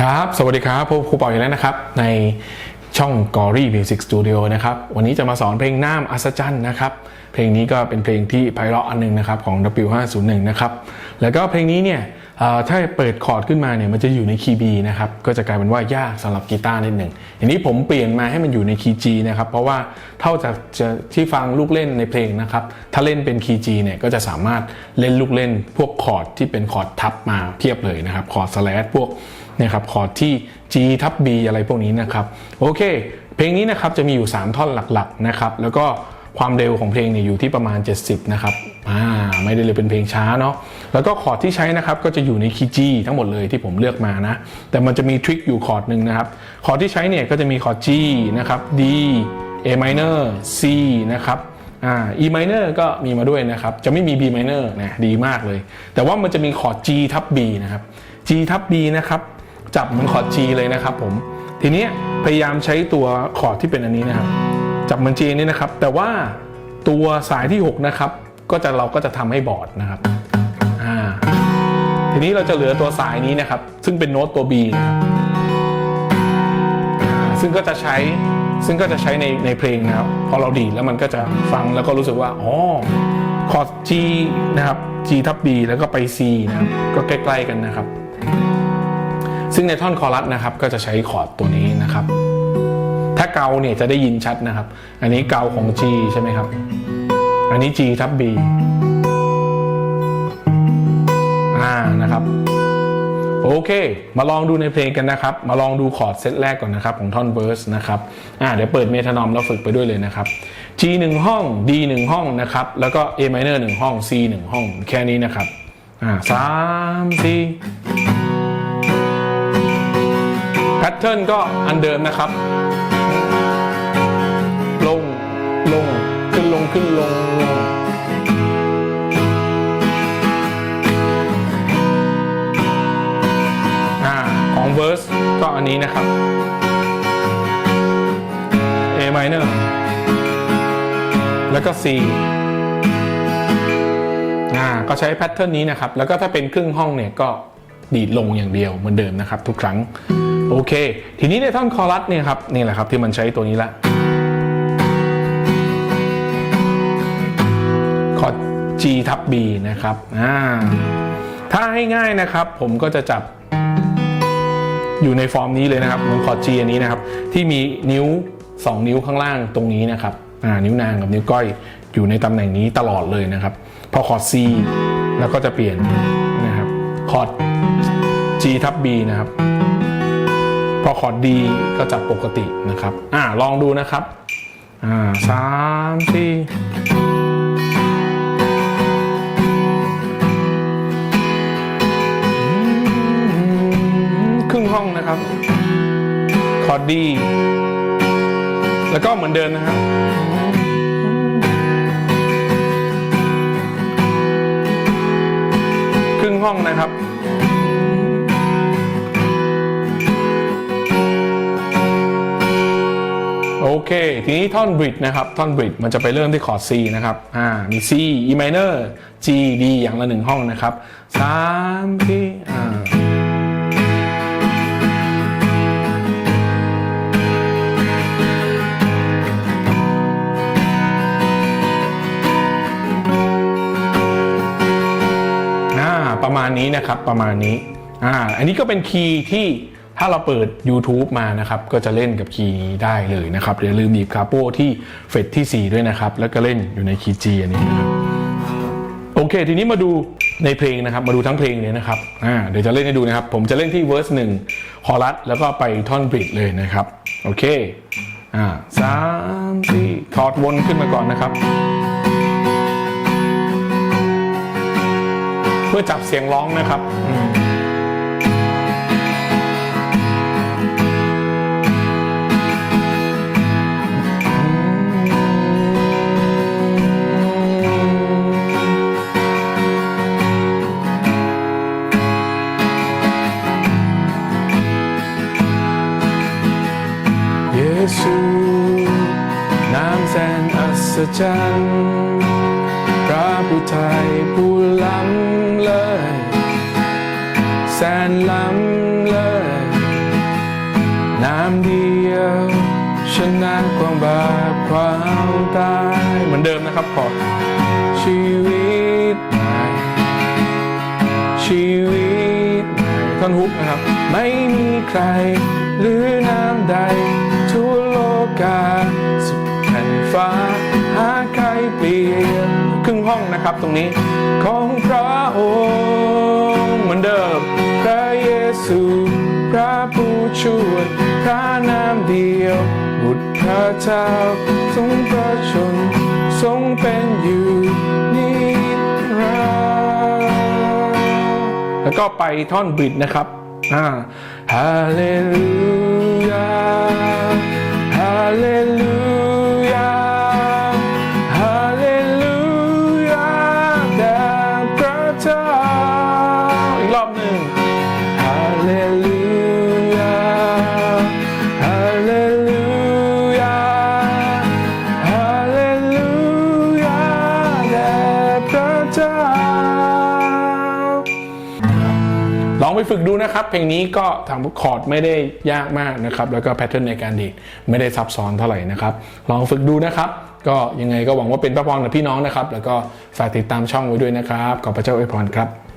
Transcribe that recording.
ครับ สวัสดีครับพบครูปอยอีกแล้วนะครับ ในช่อง Gory Music Studio นะครับ วันนี้จะมาสอนเพลงน้ำอัศจรรย์นะครับ เพลงนี้ก็เป็นเพลงที่ไพเราะอันหนึงนะครับของ W501 นะครับ แล้วก็เพลงนี้เนี่ยถ้าเปิดคอร์ดขึ้นมาเนี่ยมันจะอยู่ในคีย์ B นะครับ ก็จะกลายเป็นว่ายากสำหรับกีตาร์นิดหนึ่งทีนี้ผมเปลี่ยนมาให้มันอยู่ในคีย์ G นะครับ เพราะว่าเท่าจากจะที่ฟังลูกเล่นในเพลงนะครับ ถ้าเล่นเป็นคีย์ G เนี่ยก็จะสามารถเล่นลูกเล่น พวกคอร์ดที่เป็นคอร์ดทับมาเพียบเลยนะครับ คอร์ดสแลชพวก นี่ยครับคอร์ดที่ G ทับ B อะไรพวกนี้นะครับโอเค เพลงนี้นะครับจะมีอยู่ 3 ท่อนหลักๆนะครับแล้วก็ความเร็วของเพลงเนี่ยอยู่ที่ประมาณ 70 นะครับ อ่า ไม่ได้เลยเป็นเพลงช้าเนาะ แล้วก็คอร์ดที่ใช้นะครับก็จะอยู่ในคีย์ G ทั้งหมดเลยที่ผมเลือกมานะ แต่มันจะมีทริคอยู่คอร์ดหนึ่งนะครับ คอร์ดที่ใช้เนี่ยก็จะมีคอร์ด G นะครับ D A minor C นะครับ อ่า E minor ก็มีมาด้วยนะครับ จะไม่มี B minor นะ ดีมากเลย แต่ว่ามันจะมีคอร์ด G ทับ B นะครับ G ทับ B นะครับ จับเหมือนคอร์ด G เลยนะครับผมทีนี้พยายามใช้ตัวคอร์ดที่เป็นอันนี้นะครับ จับเหมือน G นี่นะครับ แต่ว่าตัวสายที่ 6 นะครับ ก็จะเราก็จะทำให้บอร์ดนะครับอ่าทีนี้เราจะเหลือตัวสายนี้นะครับ ซึ่งเป็นโน้ตตัว B นะครับซึ่งก็จะใช้ซึ่งก็จะใช้ในในเพลงนะครับ พอเราดีแล้วมันก็จะฟังแล้วก็รู้สึกว่าอ๋อคอร์ด G นะครับ G ทับ B แล้วก็ไป C นะครับ ก็ใกล้ ๆ กันนะครับ ซึ่งในท่อนคอรัสนะครับก็จะใช้คอร์ดตัวนี้นะครับ ถ้าเกาเนี่ยจะได้ยินชัดนะครับ อันนี้เกาของ G ใช่ไหมครับ อันนี้ G ทับ B อ่านะครับ โอเค มาลองดูในเพลงกันนะครับ มาลองดูคอร์ดเซตแรกก่อนนะครับ ของท่อนเวอร์สนะครับอ่าเดี๋ยวเปิดเมทานอมแล้วฝึกไปด้วยเลยนะครับ G 1ห้อง D 1ห้องนะครับ แล้วก็ A minor 1ห้อง C 1ห้อง แค่นี้นะครับอ่าสามสี่ ทเทิร์นก็อันเดิมนะครับ ลง ลง ขึ้นลงขึ้นลงลงอ่าของ verse ก็อันนี้นะครับ A minor แล้วก็ C อ่าก็ใช้แพทเทิร์นนี้นะครับ แล้วก็ถ้าเป็นครึ่งห้องเนี่ยก็ดีดลงอย่างเดียวเหมือนเดิมนะครับทุกครั้ง โอเค ทีนี้ในท่อนคอรัสเนี่ยครับนี่แหละครับที่มันใช้ตัวนี้ละคอร์ด G ทับ B นะครับอ่าถ้าให้ง่ายนะครับ ผมก็จะจับอยู่ในฟอร์มนี้เลยนะครับเหมือนคอร์ด G อันนี้นะครับ ที่มีนิ้ว 2 นิ้วข้างล่างตรงนี้นะครับอ่านิ้วนางกับนิ้วก้อยอยู่ในตำแหน่งนี้ตลอดเลยนะครับ พอคอร์ด C แล้วก็จะเปลี่ยนนะครับคอร์ด G ทับ B นะครับ พอคอร์ด D ก็จับปกตินะครับ อ่าลองดูนะครับ อ่าสามสี่ครึ่งห้องนะครับ คอร์ดดี แล้วก็เหมือนเดิมนะครับครึ่งห้องนะครับ เค ทีนี้ท่อนบริดนะครับ ท่อนบริดมันจะไปเริ่มที่คอร์ด C นะครับ อ่า มี C E minor G D อย่างละหนึ่งห้องนะครับสามสี่อ่าประมาณนี้นะครับ ประมาณนี้ อ่า อันนี้ก็เป็นคีย์ที่ ถ้าเราเปิด YouTube มานะครับก็จะเล่นกับคีย์นี้ได้เลยนะครับอย่าลืมหนีบคาโปที่เฟดที่ 4 ด้วยนะครับ แล้วก็เล่นอยู่ในคีย์ G อันนี้นะครับโอเค ทีนี้มาดูในเพลงนะครับ มาดูทั้งเพลงเลยนะครับอ่าเดี๋ยวจะเล่นให้ดูนะครับ ผมจะเล่นที่เวอร์สหนึ่งคอรัสแล้วก็ไปท่อนบริดเลยนะครับ โอเคอ่าสามสี่คอร์ดวนขึ้นมาก่อนนะครับ เพื่อจับเสียงร้องนะครับ อืมเยซูน้ำแสนอัศจรรย์พระผู้ไทยผู้ล้ำเลย แสนล้ำเลยามเดียวชนะความบาปความตายเหมือนเดิมนะครับขอชีวิตใหม่ชีวิตใหม่ท่อนฮุกนะครับ ไม่มีใคร หรือน้ำใด ห้องนะครับตรงนี้ ของพระองค์เหมือนเดิม พระเยซู พระผู้ช่วยพระนามเดียว บุตรพระเจ้าทรงประชนทรงเป็นอยู่นิรันดร์แล้วก็ไปท่อนบิดนะครับอ่าฮาเลลูยาฮาเลลู เจ้าอีกรอบหนึ่ง ไปฝึกดูนะครับ เพลงนี้ก็ทางคอร์ดไม่ได้ยากมากนะครับ แล้วก็แพทเทิร์นในการดีดไม่ได้ซับซ้อนเท่าไหร่นะครับ ลองฝึกดูนะครับ ก็ยังไงก็หวังว่าเป็นพระพรกับพี่น้องนะครับ แล้วก็ฝากติดตามช่องไว้ด้วยนะครับ ขอพระเจ้าอวยพรครับ